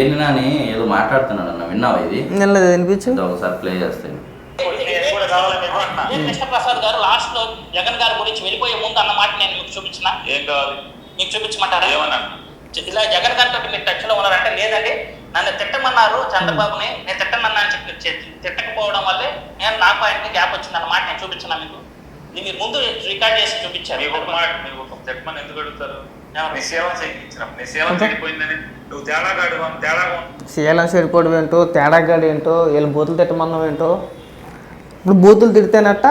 పేరు అని ఏదో మాట్లాడుతున్నాడు అన్న విన్నావా ఇది? నిన్నది వినిపించు. ఒకసారి ప్లే చేస్తాను నేను కృష్ణప్రసాద్ గారు లాస్ట్లో జగన్ గారి గురించి వెళ్ళిపోయే ముందు అన్న మాట నేను మీకు చూపించిన. ఏం కావాలి? మీకు చూపించమంటారా? ఏమన్నాను ఇలా జగన్ గారితో మీరు టచ్లో ఉన్నారంటే లేదండి నన్ను తిట్టమన్నారు చంద్రబాబుని నేను తిట్టమన్నా అని చెప్పి తిట్టకపోవడం వల్లే నేను నాకు ఆయనకి గ్యాప్ వచ్చింది అన్నమాట నేను చూపించిన మీకు. ఇది మీరు ముందు రికార్డ్ చేసి చూపించారు. ఎందుకు అడుగుతారు? శీలం చెడిపోవడం ఏంటో తేడాగాడు ఏంటో వీళ్ళు బూతులు తిట్టమన్నాం ఏంటో. ఇప్పుడు బూతులు తిడితేనట్ట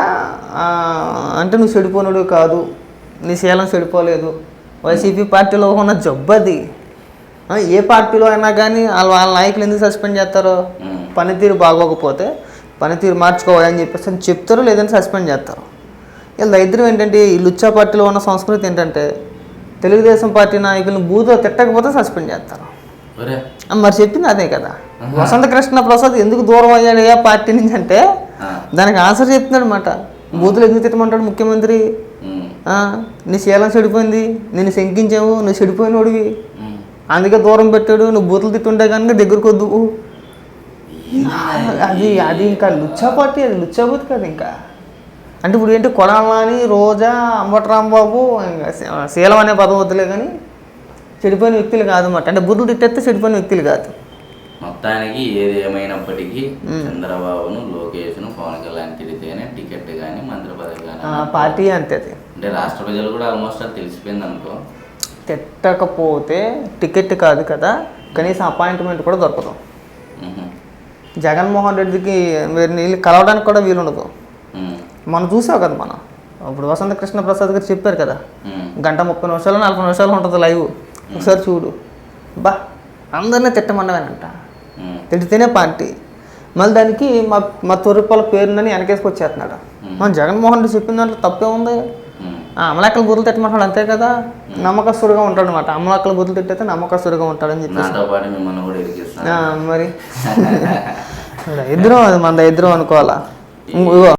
అంటే నువ్వు చెడిపోనుడు కాదు. నీ శీలం చెడిపోలేదు. వైసీపీ పార్టీలో ఉన్న జబ్బు అది. ఆ, ఏ పార్టీలో అయినా కానీ వాళ్ళ వాళ్ళ నాయకులు ఎందుకు సస్పెండ్ చేస్తారో. పనితీరు బాగోకపోతే పనితీరు మార్చుకోవాలని చెప్పేసి అని చెప్తారు లేదంటే సస్పెండ్ చేస్తారు. వీళ్ళ దరిద్రం ఏంటంటే ఈ లుచ్చా పార్టీలో ఉన్న సంస్కృతి ఏంటంటే తెలుగుదేశం పార్టీ నాయకులను బూతో తిట్టకపోతే సస్పెండ్ చేస్తారు. మరి చెప్పింది అదే కదా. వసంత కృష్ణ ప్రసాద్ ఎందుకు దూరం అయ్యాడు ఏ పార్టీ నుంచి అంటే దానికి ఆన్సర్ చెప్తున్నాడు అనమాట బూతులు ఎందుకు తిట్టమంటాడు ముఖ్యమంత్రి? నీ శీలం చెడిపోయింది నేను శంకించావు నువ్వు చెడిపోయినోడివి. అందుకే దూరం పెట్టాడు నువ్వు బూతులు తిట్టుంటే కనుక దగ్గరకు వద్దు అది అది ఇంకా లుచ్చా పార్టీ అది లుచ్చా బూత్ కదా ఇంకా. అంటే ఇప్పుడు ఏంటి కొడాలని రోజా అంబటరాంబాబు శీలం అనే పదం వద్దులే కానీ చెడిపోయిన వ్యక్తులు కాదన్నమాట అంటే బుద్ధులు తిట్టేస్తే చెడిపోయిన వ్యక్తులు కాదు. మొత్తానికి ఏది ఏమైనప్పటికీ చంద్రబాబును లోకేష్ను పవన్ కళ్యాణ్ తిడితేనే టికెట్ కానీ మంత్రి పదవి కానీ పార్టీ అంతే అంటే రాష్ట్ర ప్రజలు కూడా ఆల్మోస్ట్ అది తెలిసిపోయింది అనుకో. తిట్టకపోతే టికెట్ కాదు కదా కనీసం అపాయింట్మెంట్ కూడా దొరకదు. జగన్మోహన్ రెడ్డికి మీరు నీళ్ళు కలవడానికి కూడా వీలుండదు. మనం చూసావు కదా మనం. ఇప్పుడు వసంత కృష్ణ ప్రసాద్ గారు చెప్పారు కదా గంట ముప్పై నిమిషాలు నలభై నిమిషాలు ఉంటుంది లైవ్. ఒకసారి చూడు. బా అందరినీ తిట్టమన్నవేనంట. తిడితేనే పార్టీ. మళ్ళీ దానికి మా మా తొరిపాల పేరునని వెనకేసుకొచ్చేస్తున్నాడు మన జగన్మోహన్ రెడ్డి చెప్పిన దాంట్లో తప్పే ఉంది. అమలాకలు బుద్ధులు తిట్టమంటాడు అంతే కదా. నమ్మకస్తుడిగా ఉంటాడు అనమాట అమలాకలు బుద్ధులు తిట్టయితే నమ్మకస్తుడిగా ఉంటాడని చెప్పేసి. ఇరికిస్తాను ఆ, మరి. ఇద్దరం అది మన ఇద్దరం అనుకోవాలా?